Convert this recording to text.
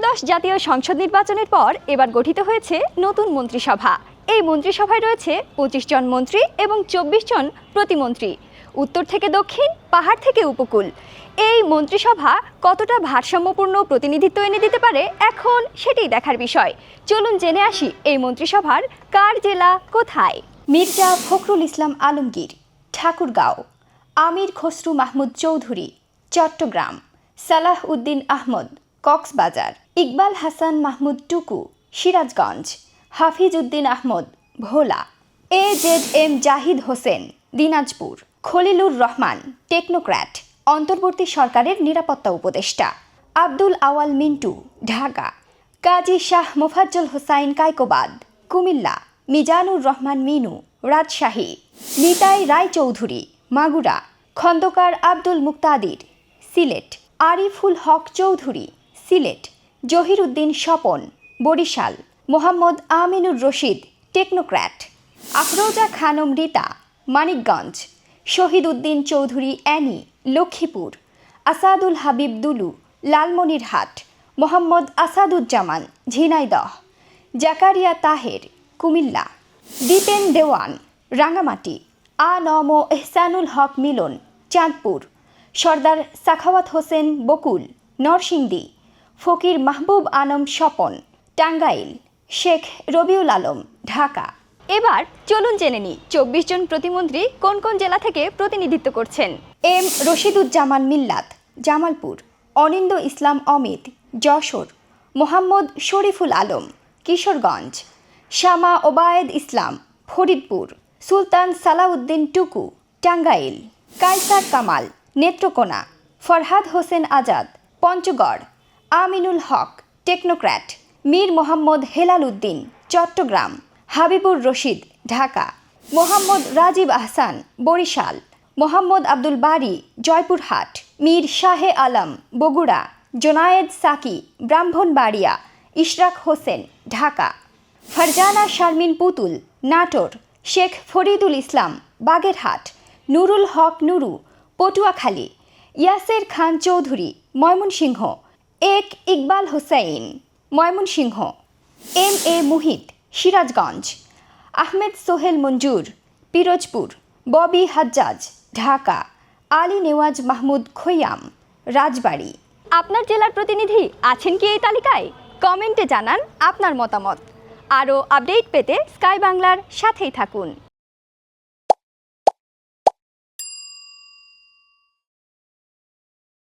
ত্রয়োদশ জাতীয় সংসদ নির্বাচনের পর এবার গঠিত হয়েছে নতুন মন্ত্রিসভা। এই মন্ত্রিসভায় রয়েছে পঁচিশ জন মন্ত্রী এবং চব্বিশ জন প্রতিমন্ত্রী। উত্তর থেকে দক্ষিণ, পাহাড় থেকে উপকূল। এই মন্ত্রিসভা কতটা ভারসাম্যপূর্ণ প্রতিনিধিত্ব এনে দিতে পারে এখন সেটাই দেখার বিষয়। চলুন জেনে আসি এই মন্ত্রিসভার কার জেলা কোথায়। মির্জা ফখরুল ইসলাম আলমগীর, ঠাকুরগাঁও। আমির Khasru Mahmud Chowdhury, Chittagong. Salah Uddin Ahmad, Cox's Bazar. Iqbal Hasan Mahmud Tuku, Sirajganj, Hafiz Uddin Ahmed, Bhola A Z M Zahid Hossain, Dinajpur, Khalilur Rahman, technocrat, অন্তর্বর্তী সরকারের নিরাপত্তা উপদেষ্টা, Abdul Awal Mintu, Dhaka, Kazi Shah Mofazzal Hossain Kaikobad, Comilla, Mizanur Rahman Minu, Rajshahi, Nitai Roychowdhury, Magura, Khandaker Abdul Muktadir, Sylhet, Ariful Haque Chowdhury, Sylhet Zahiruddin Swapan, Barisal, Mohammad Aminur Rashid, technocrat, Afroza Khanam Rita Manikganj Shahid Uddin Chowdhury Annie, Lakshmipur, Asadul Habib Dulu, Lalmonirhat, Mohammad Asaduzzaman, Jhenaidah, Zakaria Taher, Comilla, Dipen Dewan, Rangamati, A N M Ehsanul Haque মিলন, চাঁদপুর, সর্দার সাখাওয়াত হোসেন বকুল, নরসিংদী। ফকির মাহবুব আলম স্বপন, টাঙ্গাইল, শেখ রবিউল আলম, ঢাকা। এবার চলুন জেনে নিই, চব্বিশ জন প্রতিমন্ত্রী কোন কোন জেলা থেকে প্রতিনিধিত্ব করছেন। এম. রশিদুজ্জামান মিল্লাত, জামালপুর, অনিন্দ ইসলাম অমিত, যশোর, মোহাম্মদ শরীফুল আলম, কিশোরগঞ্জ, শামা ওবায়েদ ইসলাম, ফরিদপুর, সুলতান সালাউদ্দিন টুকু, টাঙ্গাইল, কায়সার কামাল, নেত্রকোনা, ফরহাদ হোসেন আজাদ, পঞ্চগড় আমিনুল হক, টেকনোক্র্যাট, মীর মোহাম্মদ হেলাল উদ্দিন, চট্টগ্রাম, হাবিবুর রশিদ, ঢাকা, মোহাম্মদ রাজীব আহসান, বরিশাল, মোহাম্মদ আব্দুল বারি, জয়পুরহাট, মীর শাহে আলম, বগুড়া, জোনায়েদ সাকি, ব্রাহ্মণবাড়িয়া, ইশরাক হোসেন, ঢাকা, ফারজানা শারমিন পুতুল, নাটোর, শেখ ফরিদুল ইসলাম, বাগেরহাট, নুরুল হক নুরু, পটুয়াখালী, ইয়াসের খান চৌধুরী, ময়মনসিংহ এক ইকবাল হোসাইন, ময়মনসিংহ, এম এ মুহিত, সিরাজগঞ্জ, আহমেদ সোহেল মঞ্জুর, পিরোজপুর, ববি হাজ্জাজ, ঢাকা, আলী নেওয়াজ মাহমুদ খৈয়াম, রাজবাড়ী। আপনার জেলার প্রতিনিধি আছেন কি এই তালিকায়? কমেন্টে জানান আপনার মতামত। আরও আপডেট পেতে স্কাই বাংলার সাথেই থাকুন।